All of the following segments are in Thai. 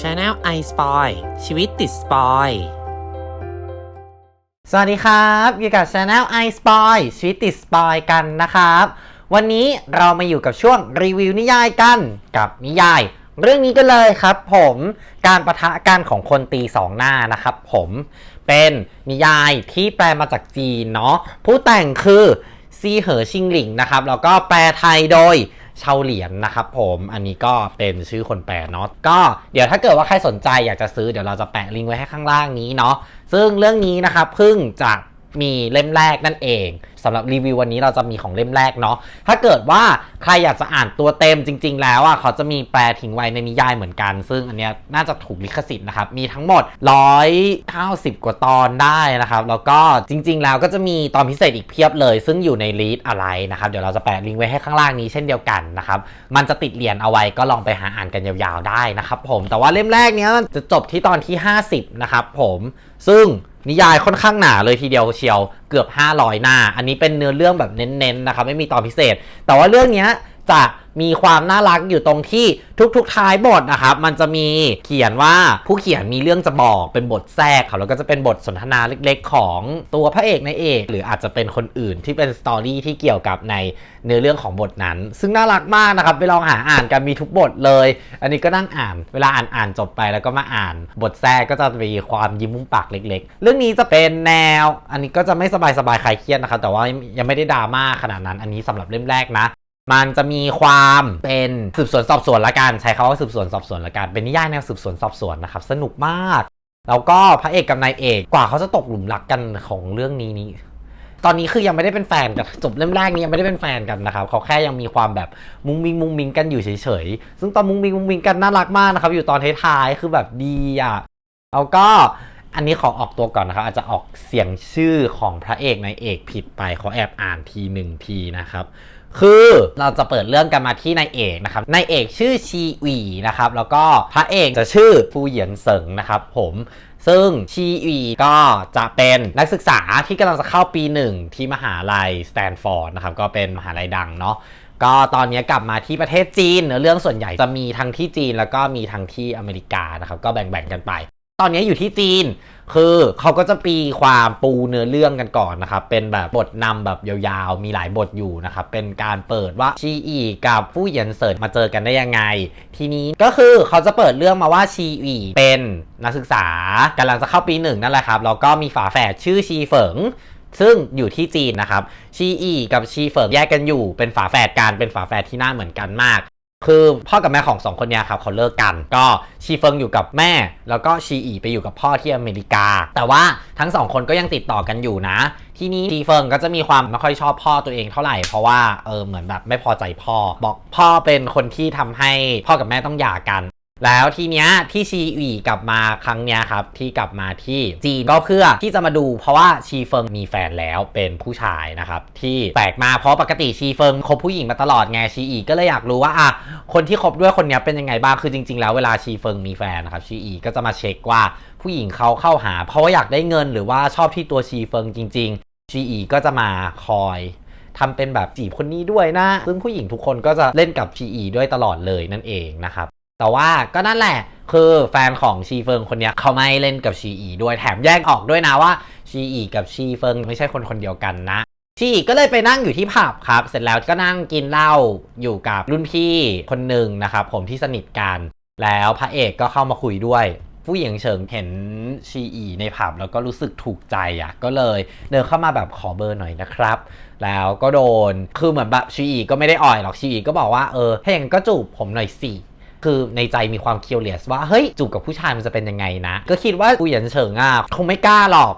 Channel i Spoil ชีวิตติดสปอยสวัสดีครับอยู่กับ Channel i Spoil ชีวิตติดสปอยกันนะครับ วันนี้เรามาอยู่กับช่วงรีวิวนิยายกันกับนิยาย เรื่องนี้กันเลยครับผมการประทะกันของคนตีสองหน้านะครับผมเป็นนิยายที่แปลมาจากจีนเนาะผู้แต่งคือซีเหอชิงหลิงนะครับแล้วก็แปลไทยโดย เช่าเหรียนนะครับผมอันนี้ก็เป็นชื่อคนแปลเนาะก็เดี๋ยวถ้าเกิดว่าใครสนใจอยากจะซื้อเดี๋ยวเราจะแปะลิงก์ไว้ให้ข้างล่างนี้เนาะซึ่งเรื่องนี้นะครับเพิ่งจะ มีเล่มแรกนั่นเองสำหรับรีวิววันนี้เราจะมีของเล่มแรกเนาะถ้าเกิดว่าใครอยากจะอ่านตัวเต็มจริง ๆ แล้วอะเขาจะมีแปลทิ้งไว้ในนิยายเหมือนกัน ซึ่งอันเนี้ยน่าจะถูกลิขสิทธิ์นะครับมีทั้งหมด 190 กว่าตอนได้นะครับแล้วก็จริง ๆ แล้วก็จะมีตอนพิเศษอีกเพียบเลย ซึ่งอยู่ในลีดอะไรนะครับเดี๋ยวเราจะแปะลิงก์ไว้ให้ข้างล่างนี้เช่นเดียวกันนะครับมันจะติดเหรียญเอาไว้ก็ลองไปหาอ่านกันยาวๆได้นะครับผมแต่ว่าเล่มแรกเนี้ยจะจบที่ตอนที่ 50นะครับผมซึ่ง นิยายค่อนข้างหนาเลยทีเดียวเชียวเกือบ 500 หน้า อันนี้เป็นเนื้อเรื่องแบบเน้นๆนะครับไม่มีตอนพิเศษ แต่ว่าเรื่องเนี้ย จะมีความน่ารักอยู่ตรงที่ทุกๆท้ายบทนะครับ มันจะมีเขียนว่าผู้เขียนมีเรื่องจะบอกเป็นบทแทรกครับแล้วก็จะเป็นบทสนทนาเล็กๆ ของตัวพระเอกในเอก หรืออาจจะเป็นคนอื่นที่เป็นสตอรี่ที่เกี่ยวกับในเนื้อเรื่องของบทนั้น ซึ่งน่ารักมากนะครับไปลองหาอ่านกันมีทุกบทเลย อันนี้ก็นั่งอ่าน เวลาอ่านอ่านจบไปแล้วก็มาอ่าน บทแทรกก็จะมีความยิ้มมุมปากเล็ก ๆ เรื่องนี้จะเป็นแนว อันนี้ก็จะไม่สบายๆคลายเครียดนะครับแต่ว่ายังไม่ได้ดราม่าขนาดนั้น อันนี้สำหรับเล่มแรกนะ มันจะมีความเป็นสืบสวนสอบสวนละกัน ใช้คาว่าสืบสวนสอบสวนละกัน เป็นนิยายแนวสืบสวนสอบสวนนะครับ สนุกมาก แล้วก็พระเอกกับนายเอกกว่าเขาจะตกหลุมรักกันของเรื่องนี้นี้ ตอนนี้คือยังไม่ได้เป็นแฟนกันจบเล่มแรกนี้ยังไม่ได้เป็นแฟนกันนะครับเขาแค่ยังมีความแบบมุ้งมิงมุ้งมิงกันอยู่เฉยๆ ซึ่งตอนมุ้งมิงมุ้งมิงกันน่ารักมากนะครับ อยู่ตอนท้ายๆคือแบบดีอะแล้วก็อันนี้ขอออกตัวก่อนนะครับ อาจจะออกเสียงชื่อของพระเอกนายเอกผิดไปขอแอบอ่านทีหนึ่งทีนะครับ คือเราจะเปิดเรื่องกันมาที่นายเอกนะครับนายเอกชื่อชีหวีนะครับแล้วก็พระเอกจะชื่อฟูเหยียนเสิงนะครับผมซึ่งชีหวีก็จะเป็นนักศึกษาที่กำลังจะเข้าปีหนึ่งที่มหาลัยสแตนฟอร์ดนะครับก็เป็นมหาลัยดังเนาะก็ตอนนี้กลับมาที่ประเทศจีนเนื้อเรื่องส่วนใหญ่จะมีทั้งที่จีนแล้วก็มีทั้งที่อเมริกานะครับก็แบ่งๆกันไป ตอนนี้อยู่ที่จีน คือเขาก็จะปีความปูเนื้อเรื่องกันก่อนนะครับ เป็นแบบบทนำแบบยาวๆ มีหลายบทอยู่นะครับ เป็นการเปิดว่าชีอีกับผู้เหยียนเสิร์ตมาเจอกันได้ยังไง ทีนี้ก็คือเขาจะเปิดเรื่องมาว่าชีอีเป็นนักศึกษากำลังจะเข้าปีหนึ่งนั่นแหละครับ แล้วก็มีฝาแฝดชื่อชีเฟิงซึ่งอยู่ที่จีนนะครับ ชีอีกับชีเฟิงแยกกันอยู่ เป็นฝาแฝดกัน เป็นฝาแฝดที่หน้าเหมือนกันมาก คือพ่อกับแม่ของสองคนเนี้ยครับเขาเลิกกัน ก็ชีเฟิงอยู่กับแม่ แล้วก็ชีอีไปอยู่กับพ่อที่อเมริกา แต่ว่าทั้งสองคนก็ยังติดต่อกันอยู่นะ ที่นี้ชีเฟิงก็จะมีความไม่ค่อยชอบพ่อตัวเองเท่าไหร่เพราะว่าเออเหมือนแบบไม่พอใจพ่อ บอกพ่อเป็นคนที่ทำให้พ่อกับแม่ต้องหย่ากัน แล้วทีเนี้ยที่ชีอีกลับมาครั้งเนี้ยครับที่กลับมาที่จีนก็เพื่อที่จะมาดู เพราะว่าชีเฟิงมีแฟนแล้วเป็นผู้ชายนะครับที่แปลกมาเพราะปกติชีเฟิงคบผู้หญิงมาตลอดไงชีอีก็เลยอยากรู้ว่าอะคนที่คบด้วยคนเนี้ยเป็นยังไงบ้างคือจริง ๆ แล้วเวลาชีเฟิงมีแฟนนะครับชีอีก็จะมาเช็คว่าผู้หญิงเขาเข้าหา เพราะว่าอยากได้เงินหรือว่าชอบที่ตัวชีเฟิงจริง ๆ ชีอีก็จะมาคอยทำเป็นแบบจีบคนนี้ด้วยนะ ซึ่งผู้หญิงทุกคนก็จะเล่นกับชีอีด้วยตลอดเลยนั่นเองนะครับ แต่ว่าก็นั่นแหละ คือแฟนของชีเฟิงคนนี้เขาไม่เล่นกับชีอีด้วยแถมแยกออกด้วยนะว่าชีอีกับชีเฟิงไม่ใช่คนคนเดียวกันนะชีอีก็เลยไปนั่งอยู่ที่ผับครับ เสร็จแล้วก็นั่งกินเหล้าอยู่กับรุ่นพี่คนหนึ่งนะครับผมที่สนิทกัน แล้วพระเอกก็เข้ามาคุยด้วย ผู้หญิงเฉิงเห็นชีอีในผับแล้วก็รู้สึกถูกใจอะ ก็เลยเดินเข้ามาแบบขอเบอร์หน่อยนะครับ แล้วก็โดนคือเหมือนแบบชีอีก็ไม่ได้อ่อยหรอกชีอีก็บอกว่าเออถ้าอย่างนั้นก็จูบผมหน่อยสิ คือในใจมีความเคียวเลียสว่าเฮ้ยจูบกับผู้ชายมันจะเป็นยังไงนะ ก็คิดว่ากูหยียนเฉิงอะคงไม่กล้าหรอก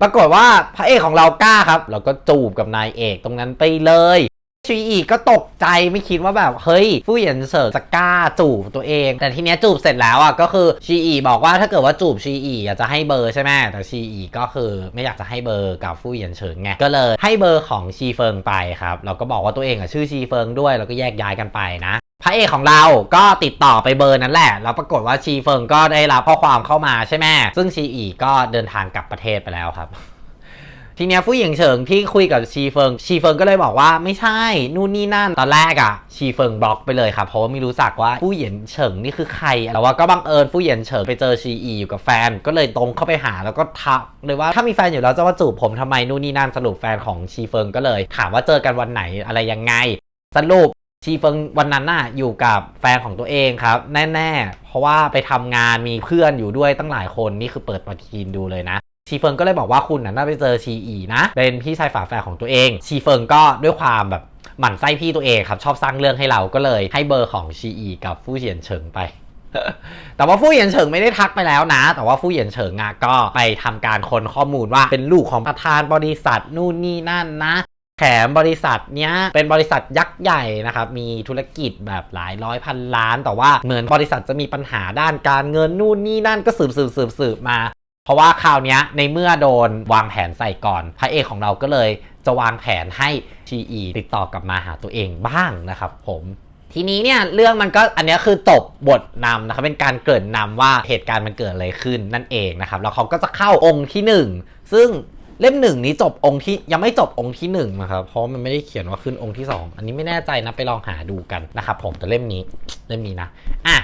ปรากฏว่าพระเอกของเรากล้าครับแล้วก็จูบกับนายเอกตรงนั้นไปเลยชีอีก็ตกใจไม่คิดว่าแบบเฮ้ยผู้หยียนเฉิงจะกล้าจูบตัวเอง แต่ทีเนี้ยจูบเสร็จแล้วอะก็คือชีอีบอกว่าถ้าเกิดว่าจูบชีอีอยากจะให้เบอร์ใช่ไหมแต่ชีอีก็คือไม่อยากจะให้เบอร์กับผู้หยียนเฉิงไงก็เลยให้เบอร์ของชีเฟิงไปครับแล้วก็บอกว่าตัวเองอะชื่อชีเฟิงด้วยแล้วก็แยกย้ายกันไปนะ พระเอกของเราก็ติดต่อไปเบอร์นั้นแหละ แล้วปรากฏว่าชีเฟิงก็ได้รับข้อความเข้ามาใช่ไหมซึ่งชีอีก็เดินทางกลับประเทศไปแล้วครับ ทีเนี้ยผู้หญิงเฉิงที่คุยกับชีเฟิง ชีเฟิงก็เลยบอกว่าไม่ใช่นู่นนี่นั่นตอนแรกอะชีเฟิงบล็อกไปเลยครับเพราะว่าไม่รู้จักว่าผู้หญิงเฉิงนี่คือใครแต่ว่าก็บังเอิญผู้หญิงเฉิงไปเจอชีอีอยู่กับแฟน ก็เลยตรงเข้าไปหาแล้วก็ทักเลยว่าถ้ามีแฟนอยู่แล้วจะมาจูบผมทำไมนู่นนี่นั่นสรุปแฟนของชีเฟิงก็เลย ถามว่าเจอกันวันไหนอะไรยังไงสรุป ชีเฟิงวันนั้นน่ะอยู่กับแฟนของตัวเองครับ แน่ ๆ เพราะว่าไปทำงานมีเพื่อนอยู่ด้วยตั้งหลายคนนี่คือเปิดปฏิทินดูเลยนะ ชีเฟิงก็เลยบอกว่าคุณน่ะน่าไปเจอชีอีนะ เป็นพี่ชายฝาแฝดของตัวเอง ชีเฟิงก็ด้วยความแบบหมั่นไส้พี่ตัวเองครับ ชอบสร้างเรื่องให้เราก็เลยให้เบอร์ของชีอีกับฟู่เฉียนเฉิงไป แต่ว่าฟู่เหยียนเฉิงไม่ได้ทักไปแล้วนะ แต่ว่าฟู่เหยียนเฉิงอะก็ไปทำการค้นข้อมูลว่าเป็นลูกของประธานบริษัทนู่นนี่นั่นนะ แถมบริษัทเนี้ยเป็นบริษัทยักษ์ใหญ่นะครับ มีธุรกิจแบบหลายร้อยพันล้าน แต่ว่าเหมือนบริษัทจะมีปัญหาด้านการเงินนู่นนี่นั่นก็สืบสืบสืบสืบมา เพราะว่าคราวนี้ในเมื่อโดนวางแผนใส่ก่อน พระเอกของเราก็เลยจะวางแผนให้ GE ติดต่อกลับมาหาตัวเองบ้างนะครับผมทีนี้เนี่ยเรื่องมันก็อันนี้คือจบบทนำนะครับเป็นการเกริ่นนำว่าเหตุการณ์มันเกิดอะไรขึ้นนั่นเองนะครับแล้วเขาก็จะเข้าองค์ที่หนึ่งซึ่ง เล่มหนึ่งนี้จบองค์ที่ยังไม่จบองค์ที่หนึ่งนะครับเพราะมันไม่ได้เขียนว่าขึ้นองค์ที่สองอันนี้ไม่แน่ใจนะไปลองหาดูกันนะครับผมแต่เล่มนี้เล่มนี้นะอะ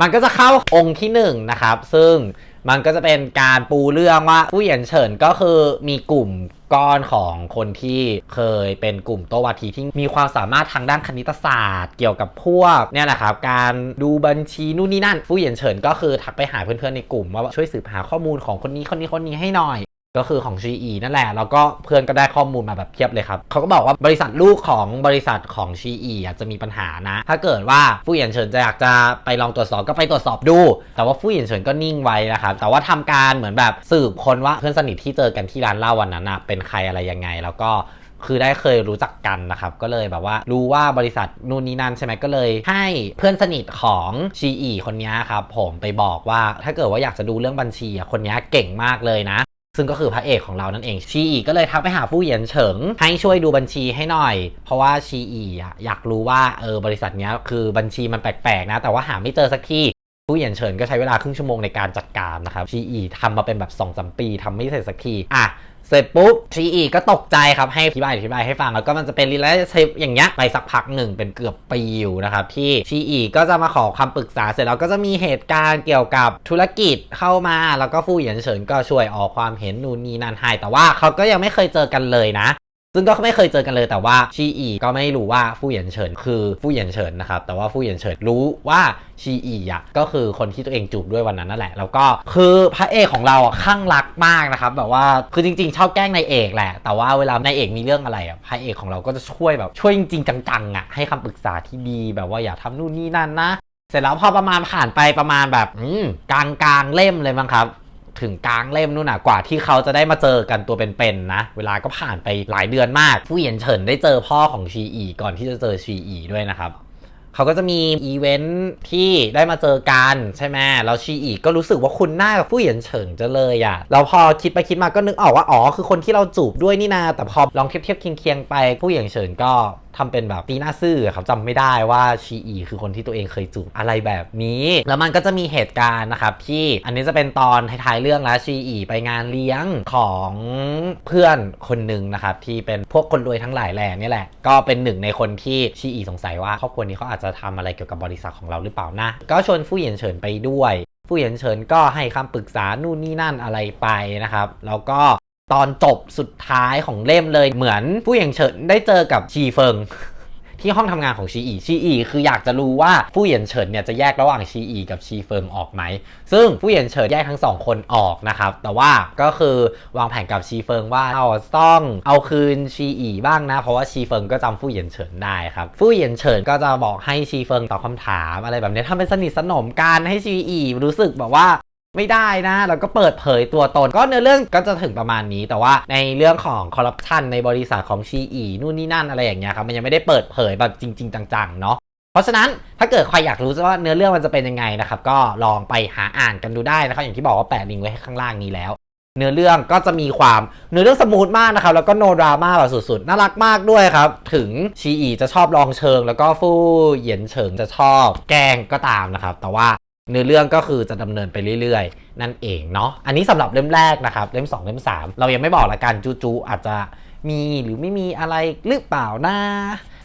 มันก็จะเข้าองค์ที่หนึ่งนะครับ ซึ่งมันก็จะเป็นการปูเรื่องว่าผู้เหยียนเฉินก็คือมีกลุ่มก้อนของคนที่เคยเป็นกลุ่มโตวาทีที่มีความสามารถทางด้านคณิตศาสตร์ เกี่ยวกับพวกเนี่ยแหละครับการดูบัญชีนู่นนี่นั่น ผู้เหยียนเฉินก็คือทักไปหาเพื่อนๆในกลุ่มว่าช่วยสืบหาข้อมูลของคนนี้คนนี้คนนี้ให้หน่อย ก็คือของ GE นั่นแหละ แล้วก็เพื่อนก็ได้ข้อมูลมาแบบเพียบเลยครับเขาก็บอกว่าบริษัทลูกของบริษัทของ GE อะจะมีปัญหานะ ถ้าเกิดว่าฟู่เหยียนเฉินจะอยากจะไปลองตรวจสอบก็ไปตรวจสอบดู แต่ว่าฟู่เหยียนเฉินก็นิ่งไว้นะครับแต่ว่าทำการเหมือนแบบสืบคนว่าเพื่อนสนิทที่เจอกันที่ร้านเหล้าวันนั้นนะเป็นใครอะไรยังไง แล้วก็คือได้เคยรู้จักกันนะครับ ก็เลยแบบว่ารู้ว่าบริษัทนู่นนี่นั่นใช่ไหมก็เลยให้เพื่อนสนิทของชีอีคนนี้ครับผมไปบอกว่าถ้าเกิดว่าอยากจะดูเรื่องบัญชีอะคนนี้เก่งมากเลยนะ ซึ่งก็คือพระเอกของเรานั่นเองชีอีก็เลยทักไปหาผู้เหยียนเฉิง ให้ช่วยดูบัญชีให้หน่อย เพราะว่าชีอีอยากรู้ว่าเออบริษัทเนี้ยคือบัญชีมันแปลกๆนะ แต่ว่าหาไม่เจอสักที ผู้เหยียนเฉินก็ใช้เวลาครึ่งชั่วโมงในการจัดการนะครับชีอีทำมาเป็นแบบ2อสปีทำไม่เสร็จสักทีอะเสร็จปุ๊บชีอีก็ตกใจครับ ให้อธิบายอธิบายให้ฟัง แล้วก็มันจะเป็นรีเลย์เชฟอย่างเงี้ยไปสักพักหนึ่งเป็นเกือบปีอยู่นะครับที่ชีอีก็จะมาขอคำปรึกษาเสร็จแล้วก็จะมีเหตุการณ์เกี่ยวกับธุรกิจเข้ามา แล้วก็ฟู่เหยียนเฉินก็ช่วยออกความเห็นนู่นนี่นั่นให้แต่ว่าเขาก็ยังไม่เคยเจอกันเลยนะ ซึ่งก็ไม่เคยเจอกันเลยแต่ว่าชีอีก็ไม่รู้ว่าฟู่เหยียนเฉินคือฟู่เหยียนเฉินนะครับแต่ว่าฟู่เหยียนเฉินรู้ว่าชีอีอะก็คือคนที่ตัวเองจูบด้วยวันนั้นนั่นแหละ แล้วก็คือพระเอกของเราอะข้างรักมากนะครับแบบว่าคือจริง ๆ ชอบแกล้งนายเอกแหละ แต่ว่าเวลานายเอกมีเรื่องอะไรอะพระเอกของเราก็จะช่วยแบบช่วยจริง ๆ จังๆอะให้คำปรึกษาที่ดีแบบว่าอย่าทำนู่นนี่นั่นนะ เสร็จแล้วพอประมาณผ่านไปประมาณแบบกลางกลางๆเล่มเลยมั้งครับ ถึงกลางเล่มนู่นน่ะกว่าที่เขาจะได้มาเจอกันตัวเป็นๆนะ เวลาก็ผ่านไปหลายเดือนมาก ผู้เหยียนเฉินได้เจอพ่อของชีอีก่อนที่จะเจอชีอีด้วยนะครับเขาก็จะมีอีเวนท์ที่ได้มาเจอกันใช่ไหมแล้วชีอีก็รู้สึกว่าคุณหน้ากับผู้เหยียนเฉิงจะเลยอะ่ะแล้วพอคิดไปคิดมาก็นึกออกว่าอ๋อคือคนที่เราจูบด้วยนี่นา แต่พอลองเทียบเทียบเคียงๆไปผู้เหยียนเฉิงก็ ทำเป็นแบบตีหน้าซื่อครับจำไม่ได้ว่าชีอีคือคนที่ตัวเองเคยจูบอะไรแบบนี้ แล้วมันก็จะมีเหตุการณ์นะครับที่อันนี้จะเป็นตอนท้ายๆเรื่องแล้วชีอีไปงานเลี้ยงของเพื่อนคนหนึ่งนะครับที่เป็นพวกคนรวยทั้งหลายแหล่นี่แหละ ก็เป็นหนึ่งในคนที่ชีอีสงสัยว่าครอบครัวนี้เขาอาจจะทำอะไรเกี่ยวกับบริษัทของเราหรือเปล่านะ ก็ชวนฟู่เหยียนเฉินไปด้วยฟู่เหยียนเฉินก็ให้คำปรึกษานู่นนี่นั่นอะไรไปนะครับ แล้วก็ ตอนจบสุดท้ายของเล่มเลยเหมือนผู้เหยียนเฉินได้เจอกับชีเฟิง ที่ห้องทำงานของชีอีชีอีคืออยากจะรู้ว่าผู้เหยียนเฉินเนี่ยจะแยกระหว่างชีอีกับชีเฟิงออกไหม ซึ่งผู้เหยียนเฉินแยกทั้งสองคนออกนะครับ แต่ว่าก็คือวางแผนกับชีเฟิงว่าเราต้องเอาคืนชีอีบ้างนะ เพราะว่าชีเฟิงก็จำผู้เหยียนเฉินได้ครับ ผู้เหยียนเฉินก็จะบอกให้ชีเฟิงตอบคำถามอะไรแบบนี้ทำเป็นสนิทสนมกันให้ชีอีรู้สึกแบบว่า ไม่ได้นะแล้วก็เปิดเผยตัวตน ก็เนื้อเรื่องก็จะถึงประมาณนี้ แต่ว่าในเรื่องของคอร์รัปชันในบริษัทของชีอีนู่นนี่นั่นอะไรอย่างเงี้ยครับมันยังไม่ได้เปิดเผยแบบจริง ๆ จังๆเนาะเพราะฉะนั้นถ้าเกิดใครอยากรู้ว่าเนื้อเรื่องมันจะเป็นยังไงนะครับก็ลองไปหาอ่านกันดูได้นะครับอย่างที่บอกว่าแปะลิงก์ไว้ข้างล่างนี้แล้วเนื้อเรื่องก็จะมีความเนื้อเรื่องสมูทมากนะครับ แล้วก็โนดราม่าแบบสุดๆ น่ารักมากด้วยครับ ถึงชีอีจะชอบลองเชิง แล้วก็ฟู่เหยียนเฉิงจะชอบแกงก็ตามนะครับ แต่ว่า เนื้อเรื่องก็คือจะดำเนินไปเรื่อยๆ นั่นเองเนาะอันนี้สำหรับเล่มแรกนะครับ เล่ม 2 เล่ม 3 เรายังไม่บอกละกันจูๆอาจจะมีหรือไม่มีอะไรหรือเปล่านะ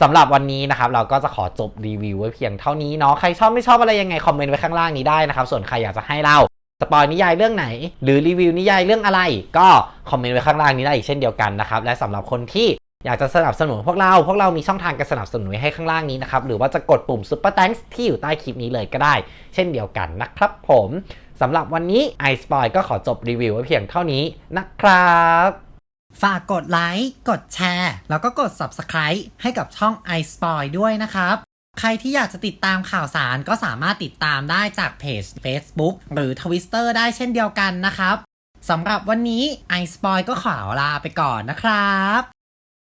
สำหรับวันนี้นะครับเราก็จะขอจบรีวิวไว้เพียงเท่านี้เนาะใครชอบไม่ชอบอะไรยังไงคอมเมนต์ไว้ข้างล่างนี้ได้นะครับส่วนใครอยากจะให้เราสปอยนิยายเรื่องไหน หรือรีวิวนิยายเรื่องอะไร ก็คอมเมนต์ไว้ข้างล่างนี้ได้อีกเช่นเดียวกันนะครับและสำหรับคนที่ อยากจะสนับสนุนพวกเรา พวกเรามีช่องทางการสนับสนุนให้ข้างล่างนี้นะครับ หรือว่าจะกดปุ่ม Super Thanks ที่อยู่ใต้คลิปนี้เลยก็ได้ เช่นเดียวกันนะครับผมสำหรับวันนี้ i s p o i ก็ขอจบรีวิวไว้เพียงเท่านี้นะครับ ฝากกดไลค์ กดแชร์ แล้วก็กด Subscribe ให้กับช่อง iSpoil ด้วยนะครับ ใครที่อยากจะติดตามข่าวสารก็สามารถติดตามได้จากเพจ Facebook หรือ Twitter ได้เช่นเดียวกันนะครับสำหรับวันนี้ iSpoil ก็ขอลาไปก่อนนะครับ